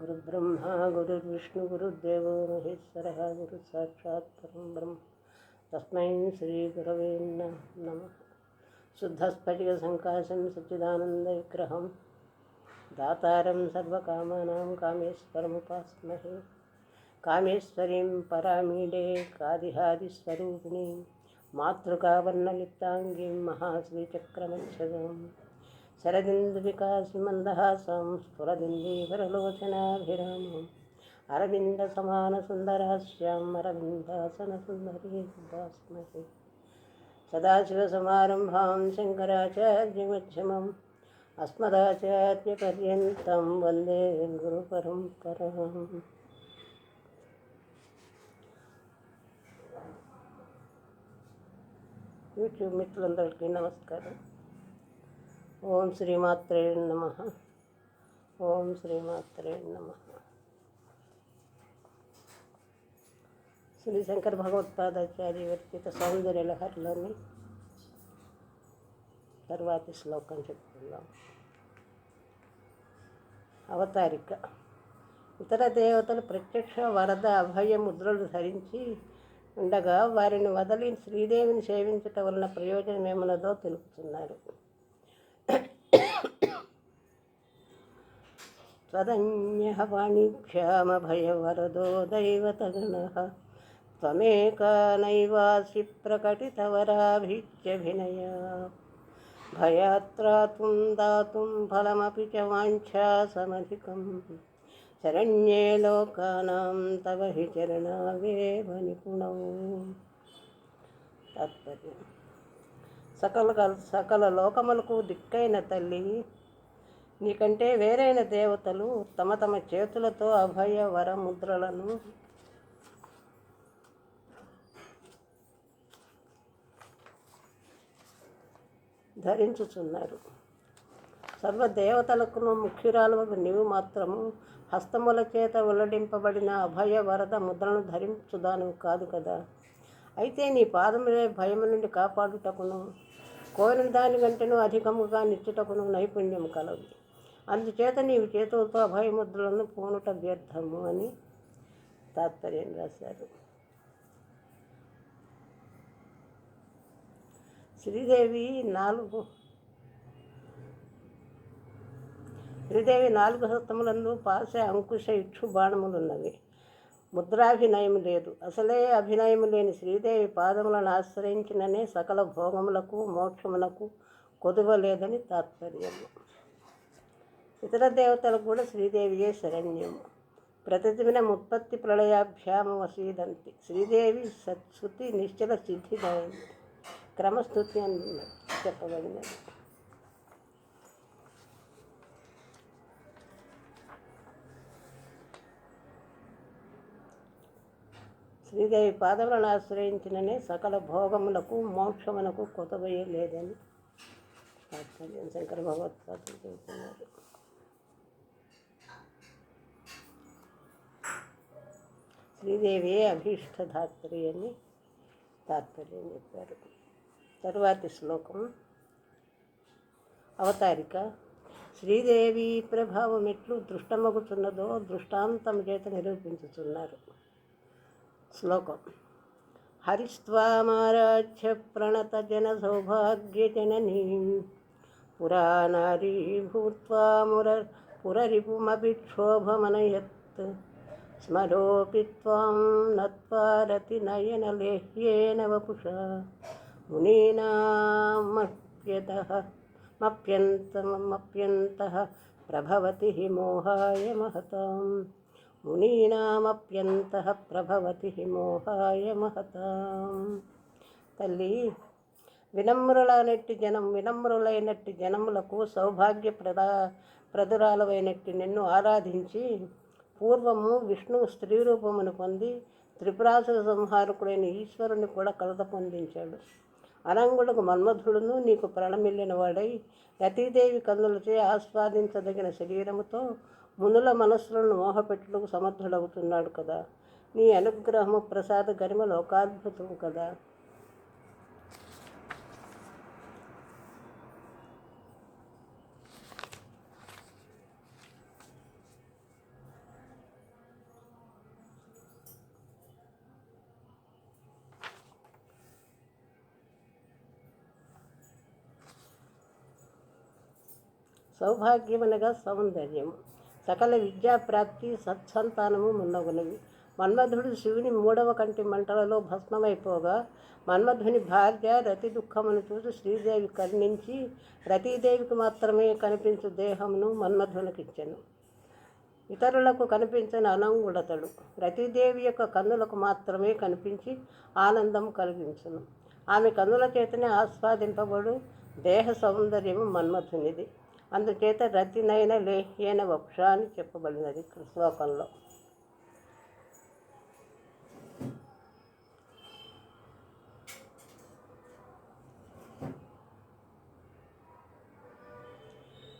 गुरुब्रह्मा, गुरुर्विष्णु, गुरुर्देवो, महेश्वरः, गुरुसाक्षात् परं ब्रह्म। तस्मै श्रीगुरवे नमः। शुद्धस्फटिकसङ्काशं सच्चिदानन्दविग्रहं। दातारं सर्वकामानां कामेश्वरमुपास्महे। कामेश्वरीं परामीडे, कादिहादिस्वरूपिणीं। मातृकावर्णलिप्ताङ्गीं महाश्रीचक्रमच्छदम् शरदिन्दुविकासिमन्दहासं स्फुरदिन्दीवरलोचनाभिरामम् अरविन्दसमानसुन्दरास्याम् अरविन्दासनसुन्दरी उपास्महे सदाशिवसमारम्भां शङ्कराचार्यमध्यमम् अस्मदाचार्यपर्यन्तं वन्दे गुरुपरम्पराम् యూట్యూబ్ మిత్రులందరికీ నమస్కారం ఓం శ్రీమాత్రే నమ. ఓం శ్రీమాత్రే నమ. శ్రీ శంకర భగవత్పాదాచార్య విరచిత సౌందర్య లహర్లోని తర్వాతి శ్లోకం చెప్పుకుందాం అవతారిక. ఇతర దేవతలు ప్రత్యక్ష వరద అభయ ముద్రలు ధరించి ఉండగా వారిని వదిలి శ్రీదేవిని సేవించటం వలన ప్రయోజనం ఏమన్నదో తెలుపుతున్నారు. त्वदन्यः वाणिभ्यामभयवरदो दैवतगणः त्वमेका नैवासि प्रकटितवराभित्यभिनया भयात्रातुं दातुं फलमपि च वाञ्छासमधिकं शरण्ये लोकानां तव हि चरणावेव निपुणौ తాత్పర్యం సకల సకల లోకములకు దిక్కైన తల్లి నీకంటే వేరైన దేవతలు తమ తమ చేతులతో అభయ వర ముద్రలను ధరించుచున్నారు. సర్వదేవతలకును ముఖ్యురాలు నీవు మాత్రము హస్తముల చేత వెల్లడింపబడిన అభయ వరద ముద్రను ధరించుదాను కాదు కదా. అయితే నీ పాదములే భయము నుండి కాపాడుటకును కోరిన దానికంటేనూ అధికముగా నిచ్చుటకును నైపుణ్యం కలవి అందుచేత నీవు చేతులతో అభయముద్రలను పూనుట వ్యర్థము అని తాత్పర్యం రాశారు. శ్రీదేవి నాలుగు శ్రీదేవి నాలుగు సత్తములందు పాసే అంకుశ ఇక్షు బాణములున్నవి. ముద్రాభినయం లేదు. అసలే అభినయం లేని శ్రీదేవి పాదములను ఆశ్రయించిననే సకల భోగములకు మోక్షములకు కొదువలేదని తాత్పర్యము. ఇతర దేవతలకు కూడా శ్రీదేవియే శరణ్యం. ప్రతిదిన ముత్పత్తి ప్రళయాభ్యామ వసీదంతి. శ్రీదేవి సత్శృతి నిశ్చల సిద్ధిదైంది క్రమస్థుతి అని చెప్పబడినది. శ్రీదేవి పాదములను ఆశ్రయించిననే సకల భోగములకు మోక్షమునకు కొతబోయే లేదని. తాత్పర్యం శంకర భగవత్పాదులు చెబుతున్నారు. శ్రీదేవి అభీష్టధాత్రి అని తాత్పర్యం చెప్పారు. తరువాతి శ్లోకం. అవతారిక. శ్రీదేవి ప్రభావం ఎట్లు దృష్టమగుచున్నదో దృష్టాంతం చేత నిరూపించుతున్నారు శ్లోకం. హరిస్వామారాధ్య ప్రణత జన సౌభాగ్య జననీ పురానారీ భూత్వా ముర పురరిపుమభిక్షోభమనయత్ స్మరోపి త్వాం నత్వారతి నయనలేహ్యేన వపుషా మునీనామప్యతః మప్యంతమప్యంతః ప్రభవతి హి మోహాయ మహతాం మునీనామప్యంతః ప్రభవతి హి మోహాయ మహతాం తల్లి వినమ్రులైనట్టి జనం వినమ్రులైనట్టి జనములకు సౌభాగ్య ప్రదా ప్రదురాలవైనట్టి నిన్ను ఆరాధించి పూర్వము విష్ణువు స్త్రీ రూపమును పొంది త్రిపురాసుర సంహారకుడైన ఈశ్వరుని కూడా కలత పొందించాడు. అనంగుడకు మన్మధుడును నీకు ప్రణమిల్లిన వాడై యతీదేవి కన్నులచే ఆస్వాదించదగిన శరీరముతో మునుల మనస్సులను మోహపెట్టుటకు సమర్థుడవుతున్నాడు కదా. నీ అనుగ్రహము ప్రసాద గరిమ లోకాద్భుతం కదా. సౌభాగ్యమనగా సౌందర్యము. సకల విద్యాప్రాప్తి సత్సంతానము మున్నగునవి. మన్మధుడు శివుని మూడవ కంటి మంటలలో భస్మమైపోగా మన్మధుని భార్య రతి దుఃఖమును చూసి శ్రీదేవి కరుణించి రతీదేవికి మాత్రమే కనిపించు దేహమును మన్మధునికిచ్చెను. ఇతరులకు కనిపించని అనంగుడతడు. రతీదేవి యొక్క కన్నులకు మాత్రమే కనిపించి ఆనందం కలిగించును. ఆమె కన్నుల చేతనే ఆస్వాదింపబడు దేహ సౌందర్యము మన్మధునిది. అందుచేత రతినైన లేహ్యైన వక్ష అని చెప్పబడినది శ్లోకంలో.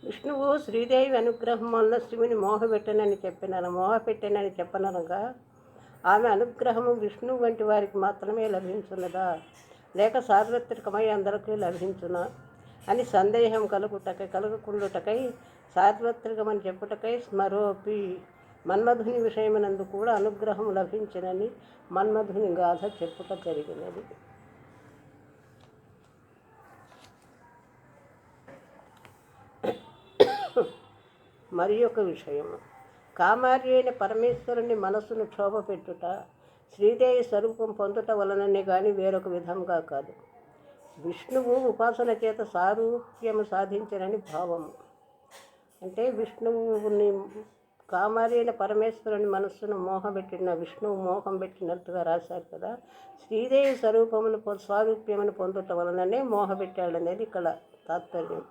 విష్ణువు శ్రీదేవి అనుగ్రహం వల్ల శివుని మోహపెట్టనని చెప్పిన మోహపెట్టనని చెప్పనగా ఆమె అనుగ్రహము విష్ణు వంటి వారికి మాత్రమే లభించున్నదా? లేక సార్వత్రికమై అందరికీ లభించునా? అని సందేహం కలుగుటకై కలుగుకుండుటకై సార్వత్రికమని చెప్పుటకై స్మరోపి మన్మధుని విషయమునందు కూడా అనుగ్రహం లభించినని మన్మధుని గాథ చెప్పుట జరిగినది. మరి ఒక విషయము. కామార్య అయిన పరమేశ్వరుని మనస్సును క్షోభపెట్టుట శ్రీదేవి స్వరూపం పొందుట వలననే కానీ వేరొక విధంగా కాదు. విష్ణువు ఉపాసన చేత సారూప్యము సాధించనని భావము అంటే విష్ణువుని కామారైన పరమేశ్వరుని మనస్సును మోహపెట్టిన విష్ణువు మోహం పెట్టినట్టుగా రాశారు కదా. శ్రీదేవి స్వరూపమును పొ- స్వారూప్యమును పొందుట వలననే మోహపెట్టాడనేది ఇక్కడ తాత్పర్యం.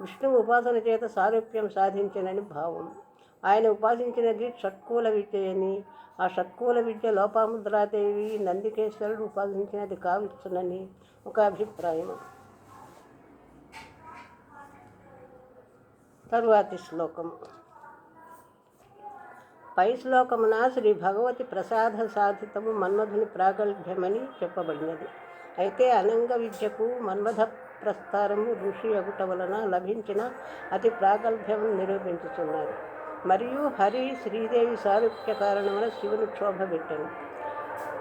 విష్ణువు ఉపాసన చేత సారూప్యం సాధించనని భావం. ఆయన ఉపాసించినది షట్కూల విద్య అని. ఆ షట్కూల విద్య లోపాముద్రాదేవి నందికేశ్వరుడు ఉపాసించినది కావచ్చునని. ఒక అభిప్రాయం. తరువాతి శ్లోకం. పై శ్లోకమున శ్రీ భగవతి ప్రసాద సాధితము మన్మధుని ప్రాగల్భ్యమని చెప్పబడినది. అయితే అనంగ విద్యకు మన్మథ ప్రస్థారము ఋషి అగుట వలన లభించిన అతి ప్రాగల్భ్యం నిరూపించుతున్నారు మరియు హరి శ్రీదేవి సారూప్య కారణమున శివుని క్షోభపెట్టను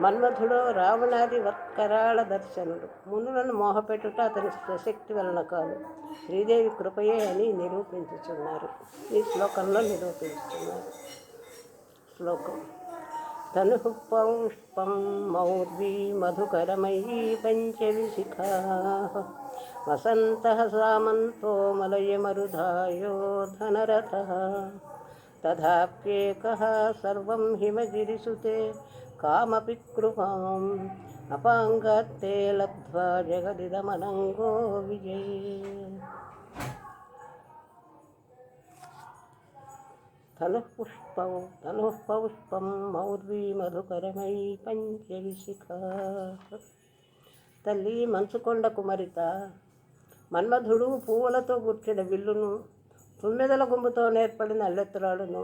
మన్మధుడు రావణాది వత్కరాళ దర్శనుడు. మునులను మోహపెట్టుట అతని స్వశక్తి వలన కాదు. శ్రీదేవి కృపయే అని నిరూపించుచున్నారు. ఈ శ్లోకంలో నిరూపించుతున్నారు శ్లోకం. తను పౌష్పం మౌర్వీ మధుకరమయీ పంచవిశిఖా. వసంత సామంతో మలయమరుధాయో ధనరథ. తథాప్యేక సర్వం హిమగిరిసుతే కామపి కృపాం అపాంగత్తే లబ్ధ్వా జగదిదమనంగో విజయే తనుః పుష్పం తనుః పౌష్పం మౌర్వీ మధుకరమై పంచవిశిఖ తల్లి మంచుకొండ కుమరిత మన్మధుడు పువ్వులతో కూర్చిన విల్లును తుమ్మెదల గుంపుతో నేర్పడిన అల్లెత్తురాడును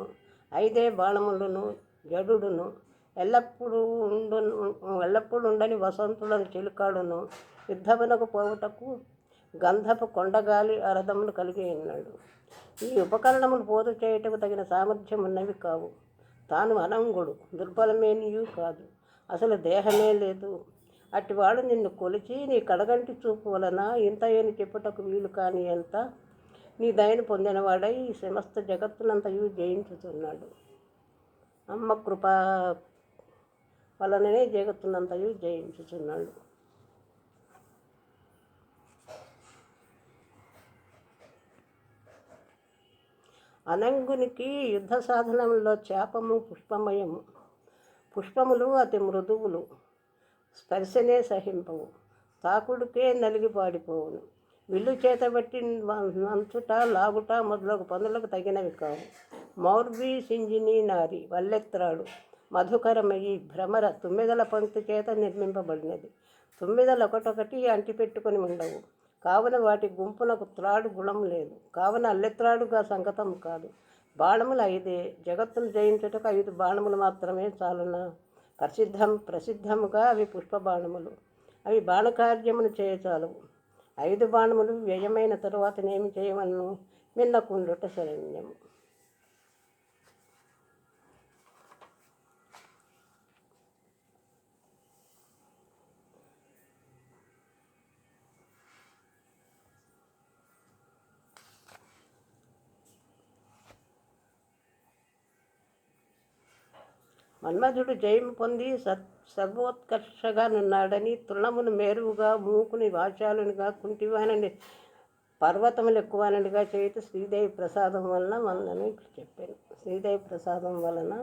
ఐదే బాణములను జడుడును ఎల్లప్పుడూ ఉండు ఎల్లప్పుడూ ఉండని వసంతులను చిలుకాడును. యుద్ధమునకు పోవుటకు గంధపు కొండగాలి అరదమును కలిగి ఉన్నాడు. ఈ ఉపకరణములు పోదు చేయుటకు తగిన సామర్థ్యం ఉన్నవి కావు. తాను అనంగుడు దుర్బలమేనియు కాదు. అసలు దేహమే లేదు. అట్టివాడు నిన్ను కొలిచి నీ కడగంటి చూపు వలన ఇంత ఏని చెప్పుటకు వీలు కాని ఎంత నీ దయను పొందినవాడై ఈ సమస్త జగత్తునంతయు జయించుతున్నాడు అమ్మ కృప వలననే జగత్తునంతయు జయించుచున్నాడు. అనంగునికి యుద్ధ సాధనంలో చేపము పుష్పమయము. పుష్పములు అతి మృదువులు. స్పర్శనే సహింపవు. తాకుడికే నలిగి పాడిపోవును. విల్లు చేతబట్టి నంచుట లాగుట మొదలగు పనులకు తగినవి కావు. మౌర్బీ సింజిని నారి వల్లెత్రాడు మధుకరమయి భ్రమర తుమ్మెదల పంక్తి చేత నిర్మింపబడినది. తుమ్మెదలు ఒకటొకటి అంటిపెట్టుకొని ఉండవు. కావున వాటి గుంపునకు త్రాడు గుణం లేదు. కావున అల్లెత్రాడుగా సంగతం కాదు. బాణములు ఐదే. జగత్తును జయించుటకు ఐదు బాణములు మాత్రమే చాలునా? ప్రసిద్ధం ప్రసిద్ధముగా అవి పుష్ప బాణములు అవి బాణకార్యమును చేయచాలవు ఐదు బాణములు వ్యయమైన తరువాతనేమి చేయవలను? మిన్నకుండుట శరణ్యము. మన్మధుడు జయము పొంది సత్ సర్వోత్కర్షగా నున్నాడని తృణమును మేరువుగా మూకుని వాచాలునిగా కుంటివానని పర్వతములు ఎక్కువనడిగా చేతి శ్రీదేవి ప్రసాదం వలన వందని చెప్పాను. శ్రీదేవి ప్రసాదం వలన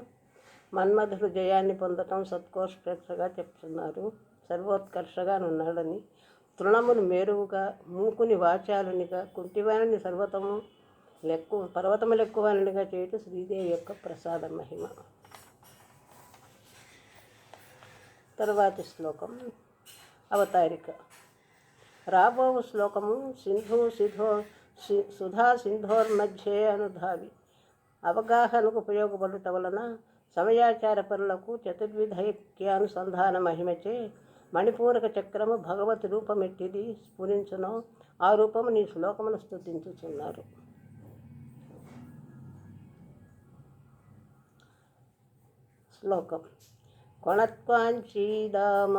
మన్మధుడు జయాన్ని పొందటం సత్కోష్కర్షగా చెప్తున్నారు. సర్వోత్కర్షగా నున్నాడని తృణమును మేరువుగా మూకుని వాచాలునిగా కుంటివానని సర్వతము లెక్కు పర్వతములు ఎక్కువనడిగా చేయటం శ్రీదేవి యొక్క ప్రసాద మహిమ. తరువాతి శ్లోకం అవతారిక. రాబోవు శ్లోకము సింధు సిధో సుధా సుధా సింధోర్మధ్యే అనుధావి. అవగాహనకు ఉపయోగపడుట వలన సమయాచార పరులకు చతుర్విధైక్యానుసంధాన మహిమచే మణిపూరక చక్రము భగవతి రూపమెట్టిది స్ఫురించను. ఆ రూపము నీ శ్లోకమును స్థుతించుచున్నారు శ్లోకం. కొణత్వాంచీదామ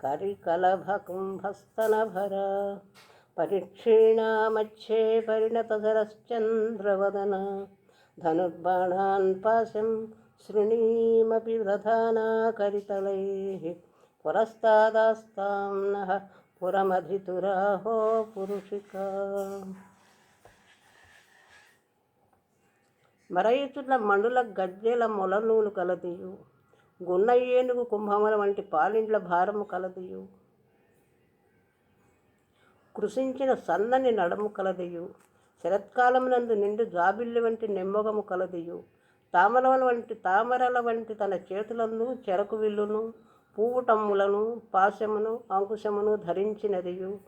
కరికలభకుంభస్తనభర పరిక్షీణామచ్చే పరిణతధరశ్చంద్రవదన ధనుర్బాణాన్ పాశం శృణీమపి దధానాకరితలైः పురస్తాదాస్తాం నః పురమధితురాహో పురుషికా. మరయుచున్న మండుల గజ్జెల మొలనూలు కలదియు గున్న ఏనుగు కుంభముల వంటి పాలిండ్ల భారము కలదియు. కృషించిన సన్నని నడము కలదియు. శరత్కాలమునందు నిండు జాబిల్లి వంటి నిమ్మగము కలదియు. తామరల వంటి తామరల వంటి తన చేతులను చెరకు విల్లును పువ్వుటమ్ములను పాశమును అంకుశమును ధరించినదియు.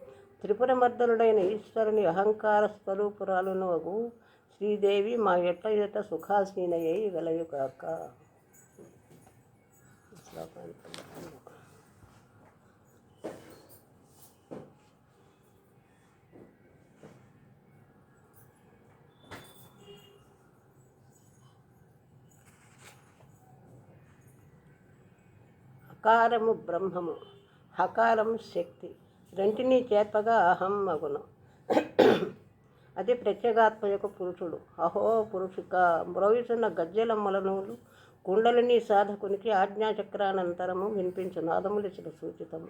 త్రిపురమర్దనుడైన ఈశ్వరుని అహంకార స్వరూపురాలును అగు శ్రీదేవి మా ఎట్ట ఎట సుఖాసీనయ్యి వెలయుగాక. అకారము బ్రహ్మము హకారం శక్తి రెంటినీ చేర్పగా అహం మగును. అది ప్రత్యేగాత్మ యొక్క పురుషుడు. అహో పురుషిక మ్రోయుచున్న గజ్జెల మొలనూలు కుండలిని సాధకునికి ఆజ్ఞాచక్రానంతరము వినిపించు నాదములిచిన సూచితము.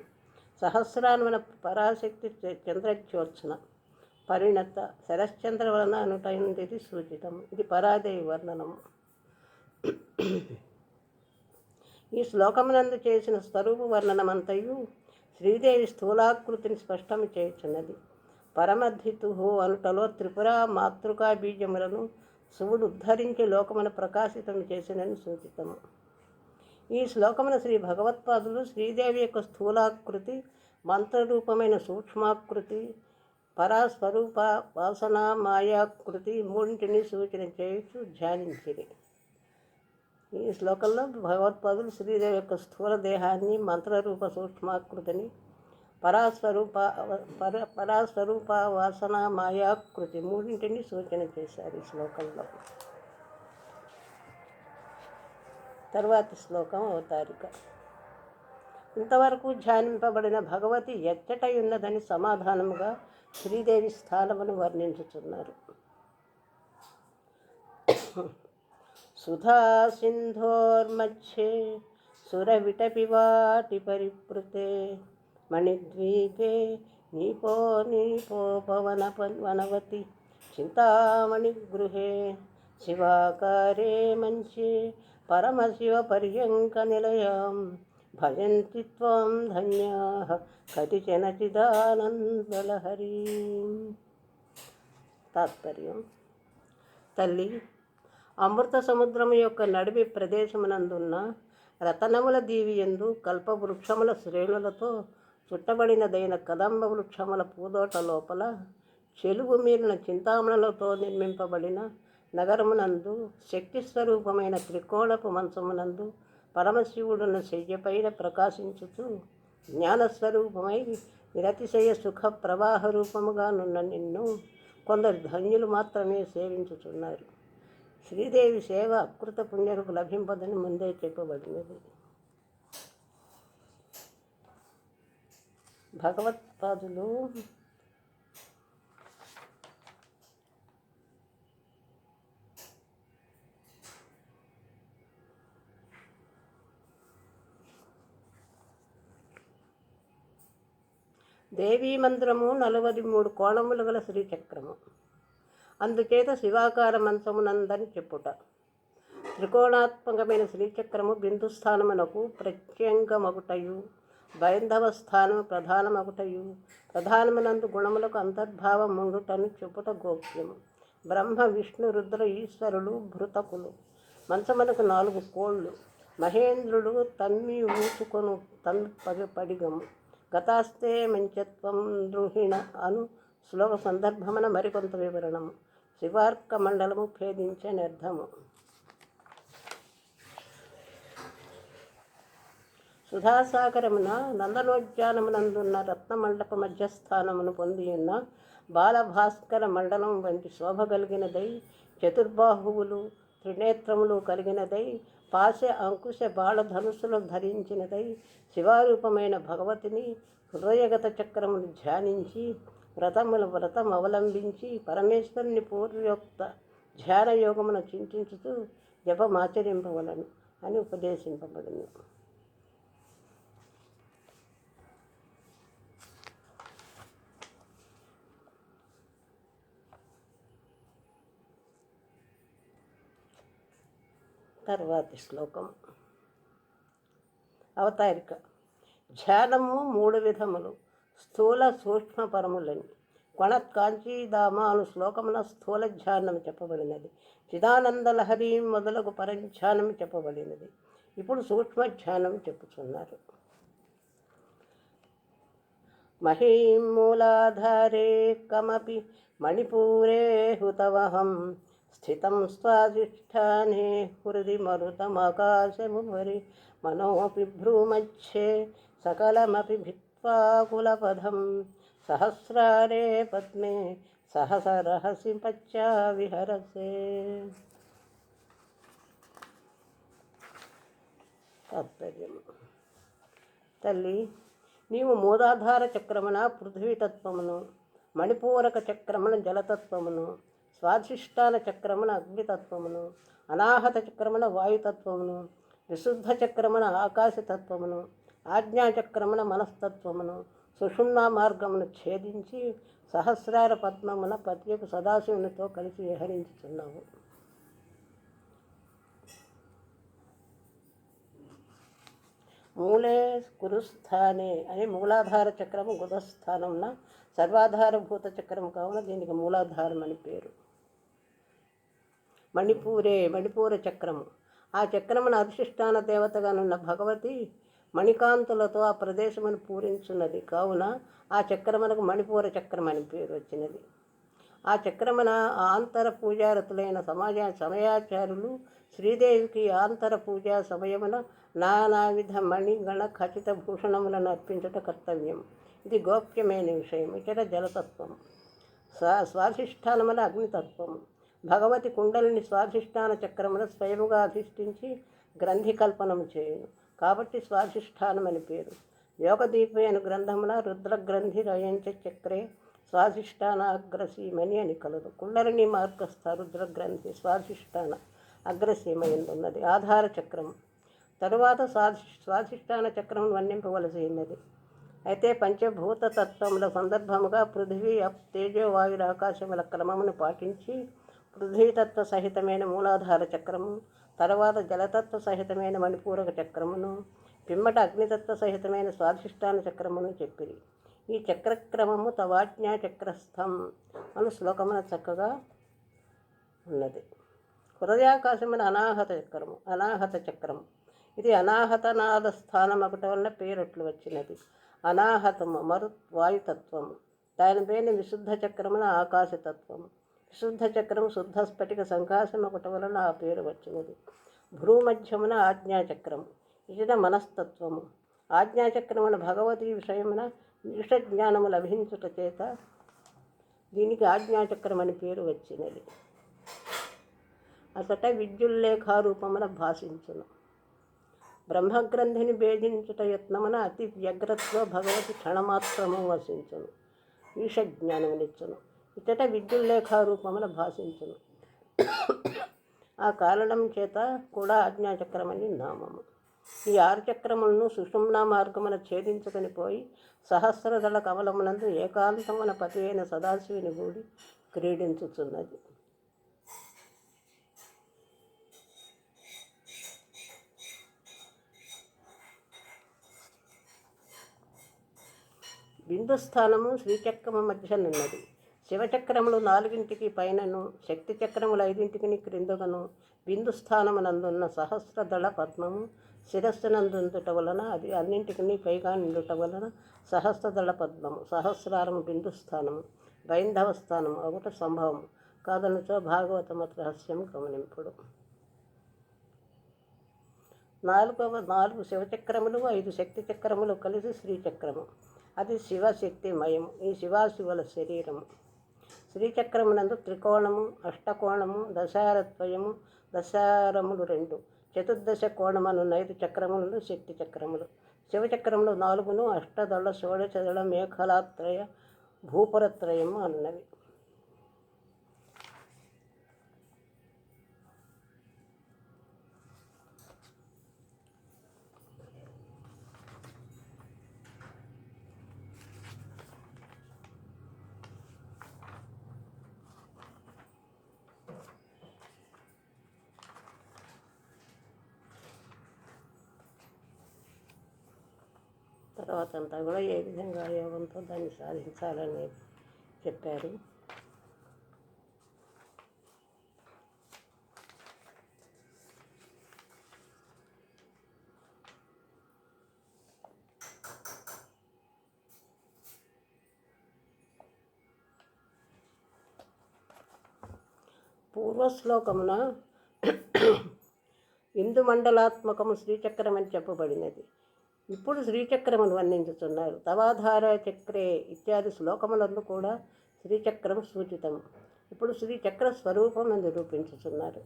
సహస్రాన్వన పరాశక్తి చ- చంద్రజ్యోత్సన పరిణత శరశ్చంద్ర వలన అనుటైనది సూచితము. ఇది పరాదేవి వర్ణనము. ఈ శ్లోకమునందు చేసిన స్వరూప వర్ణనమంతయు శ్రీదేవి స్థూలాకృతిని స్పష్టము చేయుచున్నది. పరమద్ధితు అనుటలో త్రిపుర మాతృకా బీజములను శివుడు ఉద్ధరించి లోకమును ప్రకాశితం చేసినని సూచితము. ఈ శ్లోకమున శ్రీ భగవత్పాదులు శ్రీదేవి యొక్క స్థూలాకృతి మంత్రరూపమైన సూక్ష్మాకృతి పరాస్వరూప వాసన మాయాకృతి మూడింటిని సూచన చేయుచు ధ్యానించింది ఈ శ్లోకంలో భగవత్పాదులు శ్రీదేవి యొక్క స్థూల దేహాన్ని మంత్రరూప సూక్ష్మాకృతిని పరాస్వరూప పర పరాస్వరూప వాసన మాయాకృతి మూడింటిని సూచన చేశారు ఈ శ్లోకంలో. తర్వాతి శ్లోకం అవతారిక. ఇంతవరకు ధ్యానింపబడిన భగవతి ఎచ్చటై ఉన్నదని సమాధానముగా శ్రీదేవి స్థానమును వర్ణించుతున్నారు సుధా సింధోర్మధ్యే సురవిటపివాటి పరిపృతే మణిద్వీపే నీపో నీపో పవన వనవతి. చింతామణి గృహే శివాకారే మంచి పరమశివ పర్యంక నిలయం. భజంతి త్వం ధన్యా. కతిచన చిదానందలహరి తాత్పర్యం. తల్లి అమృత సముద్రము యొక్క నడిమి ప్రదేశమునందున్న రతనముల దీవియందు కల్పవృక్షముల శ్రేణులతో చుట్టబడినదైన కదంబ వృక్షముల పూదోట లోపల చెలుగు మీరిన చింతామణలతో నిర్మింపబడిన నగరమునందు శక్తి స్వరూపమైన త్రికోణపు మంచమునందు పరమశివుడున్న శయ్యపైన ప్రకాశించుతూ జ్ఞానస్వరూపమై నిరతిశయ సుఖ ప్రవాహ రూపముగా నున్న నిన్ను కొందరు ధన్యులు మాత్రమే సేవించుచున్నారు. శ్రీదేవి సేవ అకృత పుణ్యకు లభింపదని ముందే చెప్పబడినది. భగవత్పాదులు. దేవీ మంత్రము నలవది మూడు కోణములు గల శ్రీచక్రము. అందుచేత శివాకార మంత్రమునందని చెప్పుట. త్రికోణాత్మకమైన శ్రీచక్రము బిందుస్థానమునకు ప్రత్యంగమగుటయు. బైంధవ స్థానం ప్రధానమగుటయు. ప్రధానమునందు గుణములకు అంతర్భావం ఉండుటను చెప్పుట గోప్యము. బ్రహ్మ విష్ణు రుద్ర ఈశ్వరులు భృతకులు. మంచమునకు నాలుగు కోళ్ళు. మహేంద్రుడు తమ్మి ఊచుకొను తమ్మి పడిగము. గతాస్తే మంచత్వం ద్రోహిణ అను శ్లోక సందర్భమున మరికొంత వివరణము. శివార్క మండలము భేదించే నిర్ధము. సుధాసాగరమున నందనోద్యానమునందున్న రత్నమండప మధ్యస్థానమును పొందియున్న బాలభాస్కర మండలం వంటి శోభ కలిగినదై చతుర్బాహువులు త్రినేత్రములు కలిగినదై పాశ అంకుశ బాళధనుసులు ధరించినదై శివారూపమైన భగవతిని హృదయగత చక్రమును ధ్యానించి వ్రతముల వ్రతం అవలంబించి పరమేశ్వరుని పూర్వయోక్త ధ్యాన యోగమును చింతించుతూ జపమాచరింపవలను అని ఉపదేశింపబడింది తర్వాతి శ్లోకం. అవతారిక. ధ్యానము మూడు విధములు. స్థూల సూక్ష్మ పరములని. కొణత్కాంచీదామ అను శ్లోకమున స్థూల ధ్యానం చెప్పబడినది. చిదానందలహరి మొదలగు పరధ్యానం చెప్పబడినది. ఇప్పుడు సూక్ష్మ ధ్యానం చెప్పుచున్నారు. మహీమూలాధారే కమపి మణిపూరే హుతవహం స్థితం స్వాధిష్టానే హృది మరుతమకాశముపరి మనోపి భ్రూమచ్చే సకలమపి భిత్వాకులపదం సహస్రారే పద్మే సహసరహసి పచ్చా విహరసే తాత్పర్యము తల్లి నీవు మూలాధార చక్రమున పృథ్వీతత్వమును మణిపూరక చక్రమున జలతత్వమును స్వాధిష్టాన చక్రమున అగ్నితత్వమును అనాహత చక్రమున వాయుతత్వమును విశుద్ధ చక్రమున ఆకాశతత్వమును ఆజ్ఞాచక్రమున మనస్తత్వమును సుషుమ్న మార్గమును ఛేదించి సహస్రార పద్మమున పత్యకు సదాశివునితో కలిసి విహరించుచున్నావు. మూలే కురుస్థానే అని మూలాధార చక్రము గుదస్థానంన సర్వాధారభూత చక్రము కావున దీనికి మూలాధారం అని పేరు. మణిపూరే మణిపూర చక్రము. ఆ చక్రమును అధిష్టాన దేవతగానున్న భగవతి మణికాంతులతో ఆ ప్రదేశమును పూరించున్నది. కావున ఆ చక్రమునకు మణిపూర చక్రం అని పేరు వచ్చినది. ఆ చక్రమున ఆంతర పూజారతులైన సమాజ సమయాచారులు శ్రీదేవికి ఆంతర పూజా సమయమున నానావిధ మణిగణ ఖచ్చిత భూషణములను అర్పించట కర్తవ్యం. ఇది గోప్యమైన విషయం ఇతర జలతత్వం స్వా అగ్నితత్వం భగవతి కుండలిని స్వాధిష్టాన చక్రమున స్వయముగా అధిష్ఠించి గ్రంథికల్పనం చేయును. కాబట్టి స్వాధిష్టానం అని పేరు. యోగదీపే అను గ్రంథమున రుద్రగ్రంథి రయంచ చక్రే స్వాధిష్టాన అగ్రసీమని అని కలదు. కుండలిని మార్గస్థ రుద్రగ్రంథి స్వాధిష్టాన అగ్రసీమ ఎందున్నది? ఆధార చక్రం తరువాత స్వాధి స్వాధిష్టాన చక్రం వర్ణింపవలసి ఉన్నది అయితే పంచభూత తత్వముల సందర్భముగా పృథివీ అప్ తేజో వాయుర ఆకాశముల క్రమమును పాటించి పృథ్వీతత్వ సహితమైన మూలాధార చక్రము తర్వాత జలతత్వ సహితమైన మణిపూరక చక్రమును పిమ్మట అగ్నితత్వ సహితమైన స్వాధిష్టాన చక్రమును చెప్పిరి. ఈ చక్రక్రమము తవాజ్ఞా చక్రస్థం అను శ్లోకమున చక్కగా ఉన్నది. హృదయాకాశమున అనాహత చక్రము అనాహత చక్రము. ఇది అనాహతనాద స్థానం ఒకటి వల్ల పేరట్లు వచ్చినది. అనాహతము మరు వాయుతత్వము. దానిపైన విశుద్ధ చక్రమున ఆకాశతత్వము. శుద్ధ చక్రం శుద్ధ స్ఫటిక సంకాశం వలన ఆ పేరు వచ్చినది భ్రూమధ్యమున ఆజ్ఞాచక్రము ఇది మనస్తత్వము. ఆజ్ఞాచక్రమున భగవతి విషయమున విషజ్ఞానము లభించుట చేత దీనికి ఆజ్ఞాచక్రం అని పేరు వచ్చినది. అతట విద్యుల్లేఖారూపమున భాషించును. బ్రహ్మగ్రంథిని భేదించుట యత్నమున అతి వ్యగ్రత్వ భగవతి క్షణమాత్రము వసించును. ఈష జ్ఞానమునిచ్చును ఇతట విద్యుల్లేఖారూపమున భాషించును. ఆ కారణం చేత కూడా ఆజ్ఞాచక్రమని నామము. ఈ ఆరు చక్రములను సుషుమ్నా మార్గమున ఛేదించుకొని పోయి సహస్రదళ కమలమునందు ఏకాంతమున పతి అయిన సదాశివుని గూడి క్రీడించుచున్నది. బిందుస్థానము శ్రీచక్రము మధ్యనున్నది శివచక్రములు నాలుగింటికి పైనను శక్తి చక్రములు ఐదింటికి క్రిందగను బిందుస్థానమునందున్న సహస్రదళ పద్మము శిరస్సునందుందుట వలన అది అన్నింటికి పైగా నిండుట వలన సహస్రదళ పద్మము సహస్రారము బిందుస్థానము బైంధవ స్థానము ఒకట సంభవము. కాదనుచో భాగవతమత రహస్యం గమనింపుడు. నాలుగవ నాలుగు శివచక్రములు ఐదు శక్తి చక్రములు కలిసి శ్రీచక్రము. అది శివశక్తిమయం ఈ శివాశివుల శరీరము. శ్రీచక్రమునందు త్రికోణము అష్టకోణము దశారత్వయము దశారములు రెండు చతుర్దశ కోణమను ఐదు చక్రములను శక్తి చక్రములు. శివచక్రములు నాలుగును అష్టదళ షోడశదళ మేఘలాత్రయ భూపరత్రయము అన్నవి తర్వాత అంతా కూడా ఏ విధంగా యోగంతో దాన్ని సాధించాలని చెప్పారు. పూర్వశ్లోకమున ఇందు మండలాత్మకము శ్రీచక్రం అని చెప్పబడినది. ఇప్పుడు శ్రీచక్రమును వర్ణించుతున్నారు. తవాధార చక్రే ఇత్యాది శ్లోకములందు కూడా శ్రీచక్రం సూచితం. ఇప్పుడు శ్రీచక్ర స్వరూపం నిరూపించుతున్నారు.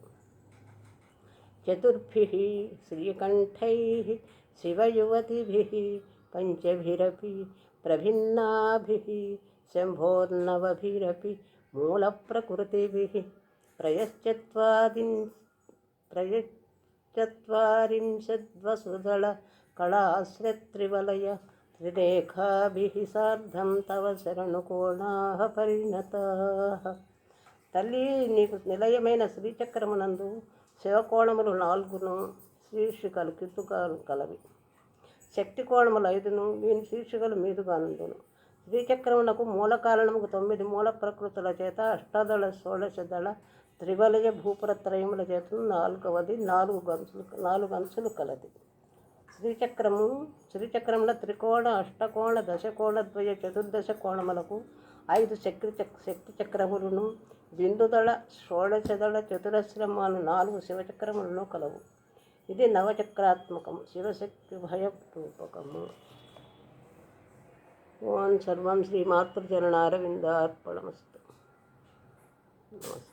చతుర్భి శ్రీకంఠై శివయువతిభి పంచభిరపి ప్రభిన్నాభి శంభోర్ణవభిరపి మూల ప్రయశ్చత్వాదిం ప్రయశ్చత్వాదిన్ ప్రయశ్చత్వారింశద్వసుదళ కళాశ్రత్రివలయ త్రిరేఖాభిः సార్ధం తవ శరణుకోణాः పరిణత. తల్లి నీకు నిలయమైన శ్రీచక్రమునందు శివకోణములు నాలుగును శీర్షికలు కిత్తుకాలు కలవి. శక్తి కోణములు ఐదును వీని శీర్షికలు మీదుగానుండును శ్రీచక్రమునకు మూల కారణముకు తొమ్మిది మూల ప్రకృతుల చేత అష్టాదళ షోడశదళ త్రివలయ భూపురత్రయముల చేత నాలుగవది నాలుగు గంసులు నాలుగు అంచులు కలది. శ్రీచక్రము శ్రీచక్రముల త్రికోణ అష్టకోణ దశకోణ ద్వయ చతుర్దశ కోణములకు ఐదు శక్తి చక్ శక్తి చక్రములను బిందుదళ షోడశదళ చతురశ్రమాలు నాలుగు శివచక్రములను కలవు. ఇది నవచక్రాత్మకము శివశక్తి భయరూపకము ఓం సర్వం శ్రీ మాతృజననారవిందార్పణమస్తు. నమస్తే.